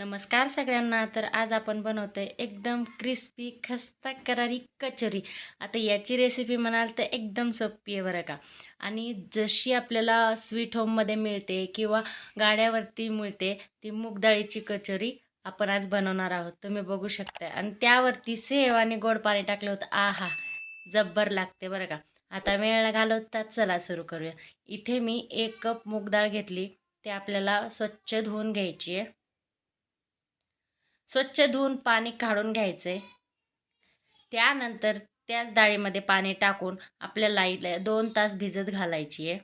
नमस्कार सगळ्यांना. तर आज आपण बनवतोय एकदम क्रिस्पी खस्ता करारी कचोरी. आता याची रेसिपी म्हणाल तर एकदम सोपी आहे बरं का. आणि जशी आपल्याला स्वीट होममध्ये मिळते किंवा गाड्यावरती मिळते ती मूगडाळीची कचोरी आपण आज बनवणार आहोत. तुम्ही बघू शकता आणि त्यावरती सेव आणि गोड पाणी टाकलं होतं. आहा जब्बर लागते बरं का. आता वेळ घालवता चला सुरू करूया. इथे मी एक कप मूगडाळ घेतली. ते आपल्याला स्वच्छ धुवून घ्यायची आहे. स्वच्छ धुवून पाणी काढून घ्यायचे. त्यानंतर त्याच डाळीमध्ये पाणी टाकून आपल्याला इथल्या दोन तास भिजत घालायची आहे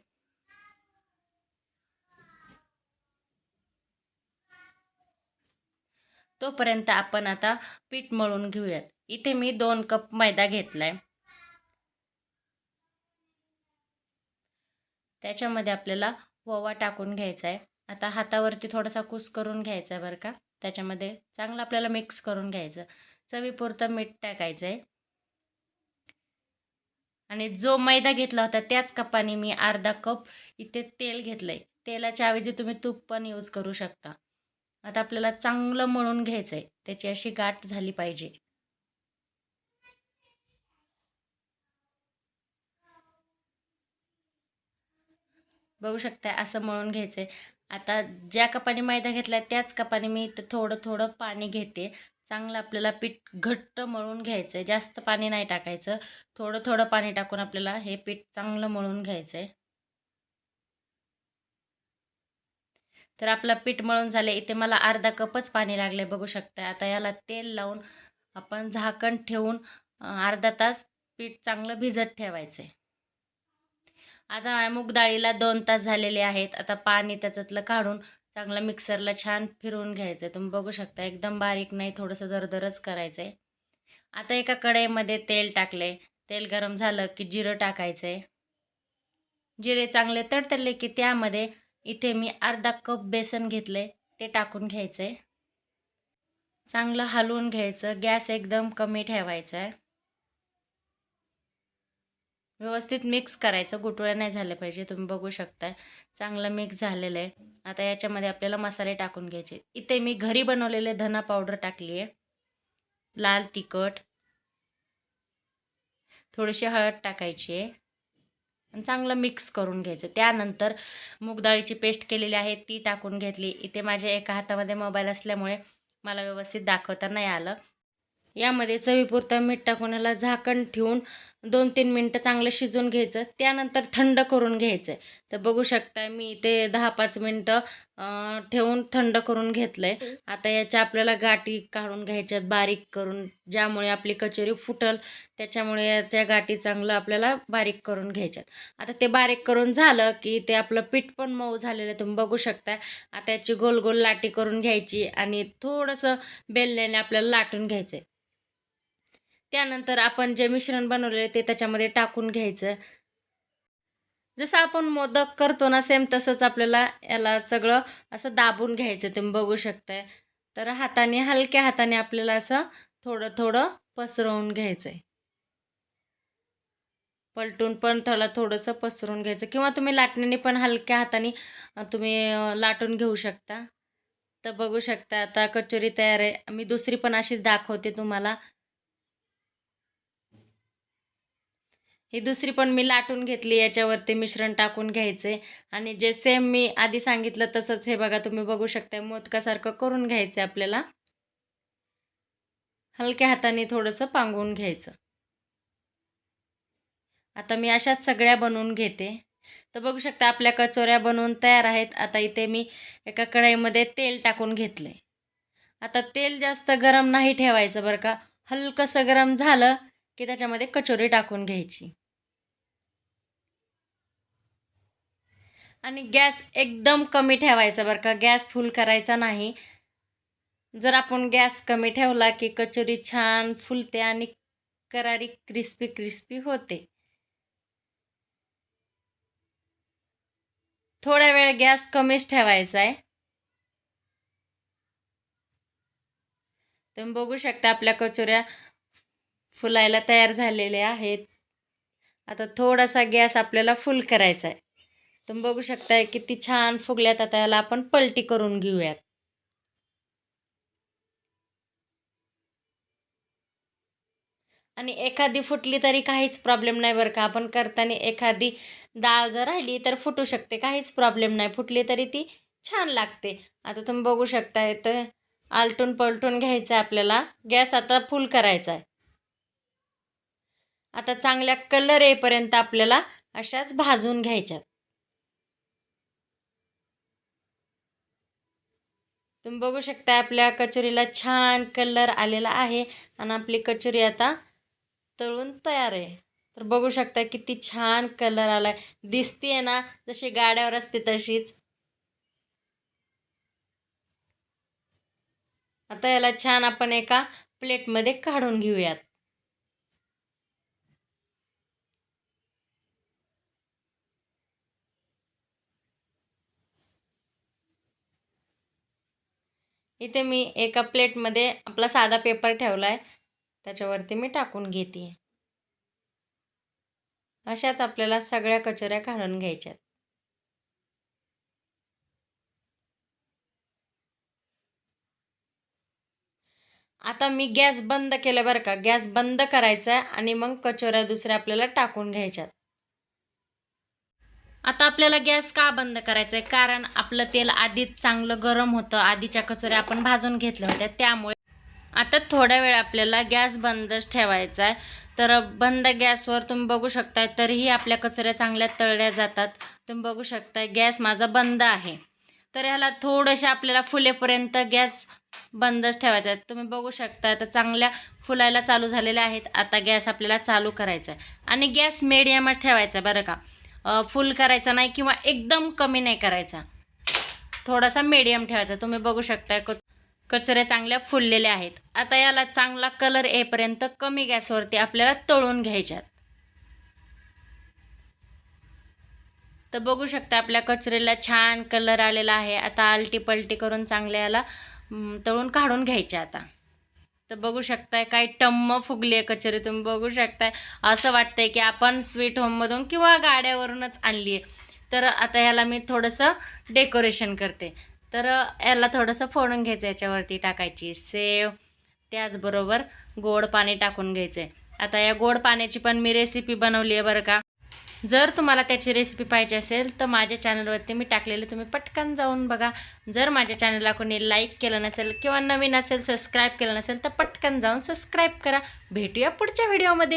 तोपर्यंत आपण आता पीठ मळून घेऊयात. इथे मी दोन कप मैदा घेतलाय. त्याच्यामध्ये आपल्याला ओवा टाकून घ्यायचा आहे आता हातावरती थोडासा कुस करून घ्यायचा आहे बरं का. त्याच्यामध्ये चांगलं आपल्याला मिक्स करून घ्यायचं. चवीपुरतं मीठ टाकायचं आहे आणि जो मैदा घेतला होता त्याच कपाने मी अर्धा कप इथे तेल घेतलं आहे तेलाच्या ऐवजी तुम्ही तूप पण यूज करू शकता. आता आपल्याला चांगलं मळून घ्यायचं आहे त्याची अशी गाठ झाली पाहिजे. बघू शकता असं मळून घ्यायचं आहे आता ज्या कपाने मैदा घेतला त्याच कपाने मी इथं थोडं थोडं पाणी घेते. चांगलं आपल्याला पीठ घट्ट मळून घ्यायचं आहे जास्त पाणी नाही टाकायचं. थोडं थोडं पाणी टाकून आपल्याला हे पीठ चांगलं मळून घ्यायचं आहे तर आपलं पीठ मळून झाले इथे मला अर्धा कपच पाणी लागले बघू शकता आता याला तेल लावून आपण झाकण ठेवून अर्धा तास पीठ चांगलं भिजत ठेवायचं आहे आता मूग डाळीला दोन तास झालेले आहेत. आता पाणी त्याच्यातलं काढून चांगलं मिक्सरला छान फिरवून घ्यायचं आहे तुम्ही बघू शकता एकदम बारीक नाही थोडंसं दरदरच करायचं आहे आता एका कढईमध्ये तेल टाकले तेल गरम झालं की जिरं टाकायचं आहे जिरे चांगले तडतडले की त्यामध्ये इथे मी अर्धा कप बेसन घेतले ते टाकून घ्यायचं आहे चांगलं हलवून घ्यायचं. गॅस एकदम कमी ठेवायचा आहे. व्यवस्थित मिक्स करायचं. गुटळ्या नाही झाले पाहिजे. तुम्ही बघू शकता चांगलं मिक्स झालेलं आहे. आता याच्यामध्ये आपल्याला मसाले टाकून घ्यायचे इथे मी घरी बनवलेले धना पावडर टाकली आहे लाल तिखट. थोडीशी हळद टाकायची आहे आणि चांगलं मिक्स करून घ्यायचं. त्यानंतर मूग पेस्ट केलेली आहे ती टाकून घेतली. इथे माझ्या एका हातामध्ये मोबाईल असल्यामुळे मला व्यवस्थित दाखवता नाही आलं. यामध्ये चवीपुरतं मीठ टाकून याला झाकण ठेवून दोन तीन मिनटं चांगलं शिजवून घ्यायचं. त्यानंतर थंड करून घ्यायचं. आहे तर बघू शकता मी इथे दहा पाच मिनटं ठेवून थंड करून घेतलं आहे आता याच्या आपल्याला गाठी काढून घ्यायच्यात बारीक करून ज्यामुळे आपली कचोरी फुटल त्याच्यामुळे याच्या गाठी चांगलं आपल्याला बारीक करून घ्यायच्यात. आता ते बारीक करून झालं की ते आपलं पीठ पण मऊ झालेलं आहे. तुम्ही बघू शकता आता याची गोल गोल लाटी करून घ्यायची आणि थोडंसं बेलण्याने आपल्याला लाटून घ्यायचं आहे त्यानंतर आपण जे मिश्रण बनवलेलं ते त्याच्यामध्ये टाकून घ्यायचं. जसं आपण मोदक करतो ना सेम तसंच आपल्याला याला सगळं असं दाबून घ्यायचं तुम्ही बघू शकताय. तर हाताने हलक्या हाताने आपल्याला असं थोडं थोडं पसरवून घ्यायचं आहे पलटून पण त्याला थोडंसं पसरून घ्यायचं. किंवा तुम्ही लाटण्याने पण हलक्या हाताने तुम्ही लाटून घेऊ शकता. तर बघू शकता आता कचोरी तयार आहे. मी दुसरी पण अशीच दाखवते तुम्हाला. ही दुसरी पण मी लाटून घेतली याच्यावरती मिश्रण टाकून घ्यायचे. आणि जे सेम मी आधी सांगितलं तसंच हे बघा तुम्ही बघू शकता मोदकासारखं करून घ्यायचं आपल्याला. हलक्या हाताने थोडंसं पांगवून घ्यायचं. आता मी अशाच सगळ्या बनवून घेते. तर बघू शकता आपल्या कचोऱ्या बनवून तयार आहेत. आता इथे मी एका कढईमध्ये तेल टाकून घेतले आता तेल जास्त गरम नाही ठेवायचं बरं का. हलकंसं गरम झालं की त्याच्यामध्ये कचोरी टाकून घ्यायची. आणि गॅस एकदम कमी ठेवायचा बरं का. गॅस फुल करायचा नाही. जर आपण गॅस कमी ठेवला की कचोरी छान फुलते आणि करारी क्रिस्पी क्रिस्पी होते. थोड्या वेळ गॅस कमीच ठेवायचा आहे. तुम्ही बघू शकता आपल्या कचोऱ्या फुलायला तयार झालेल्या आहेत. आता थोडासा गॅस आपल्याला फुल करायचा आहे. तुम्ही बघू शकताय किती छान फुगल्यात आता याला आपण पलटी करून घेऊयात. आणि एखादी फुटली तरी काहीच प्रॉब्लेम नाही बरं का. आपण करताना एखादी डाळ जर राहिली तर फुटू शकते काहीच प्रॉब्लेम नाही. फुटली तरी ती छान लागते. आता तुम्ही बघू शकता तर आलटून पलटून घ्यायचं आहे आपल्याला. गॅस आता फुल करायचा आहे आता चांगल्या कलर येईपर्यंत आपल्याला अशाच भाजून घ्यायच्यात. तुम्ही बघू शकता आपल्या कचोरीला छान कलर आलेला आहे आणि आपली कचोरी आता तळून तयार आहे. तर बघू शकता किती छान कलर आला आहे दिसतीये ना जशी गाड्यावर असते तशीच. आता याला छान आपण एका प्लेटमध्ये काढून घेऊयात. इथे मी एका प्लेटमध्ये आपला साधा पेपर ठेवला आहे त्याच्यावरती मी टाकून घेते अशाच आपल्याला सगळ्या कचोऱ्या काढून घ्यायच्यात. आता मी गॅस बंद केलं बरं का. गॅस बंद करायचा आहे आणि मग कचोऱ्या दुसऱ्या आपल्याला टाकून घ्यायच्यात. आता आपल्याला गॅस का बंद करायचा आहे कारण आपलं तेल आधीच चांगलं गरम होतं. आधीच्या कचोऱ्या आपण भाजून घेतल्या होत्या. त्यामुळे आता थोड्या वेळ आपल्याला गॅस बंदच ठेवायचा आहे तर बंद गॅसवर तुम्ही बघू शकताय तरीही आपल्या कचोऱ्या चांगल्या तळल्या जातात. तुम्ही बघू शकताय गॅस माझा बंद आहे. तर ह्याला थोडंशा आपल्याला फुलेपर्यंत गॅस बंदच ठेवायचा आहे तुम्ही बघू शकता तर चांगल्या फुलायला चालू झालेल्या आहेत. आता गॅस आपल्याला चालू करायचा आहे आणि गॅस मिडियमच ठेवायचा बरं का. फुल करायचा नाही किंवा एकदम कमी नाही करायचा. थोडासा मीडियम ठेवायचा. तुम्ही बघू शकता कच कचऱ्या चांगल्या फुललेल्या आहेत. आता याला चांगला कलर येईपर्यंत कमी गॅसवरती आपल्याला तळून घ्यायच्यात. तर बघू शकता आपल्या कचऱ्याला छान कलर आलेला आहे. आता आलटी पलटी करून चांगल्या याला तळून काढून घ्यायच्या आता. तर बघू शकताय काय टम्म फुगली आहे कचोरी तुम्ही बघू शकताय असं वाटतंय की आपण स्वीट होममधून किंवा गाड्यावरूनच आणली आहे तर आता ह्याला मी थोडंसं डेकोरेशन करते. तर याला थोडंसं फोडून घ्यायचं याच्यावरती टाकायची. सेव त्याचबरोबर गोड पाणी टाकून घ्यायचं आहे आता या गोड पाण्याची पण मी रेसिपी बनवली आहे बरं का. जर तुम्हाला त्याची रेसिपी पाहिजे असेल तर माझ्या चॅनलवरती मी टाकलेले तुम्ही पटकन जाऊन बघा. जर माझ्या चॅनलला कोणी लाईक केलं नसेल किंवा नवीन असेल सबस्क्राईब केलं नसेल तर पटकन जाऊन सबस्क्राईब करा. भेटूया पुढच्या व्हिडिओमध्ये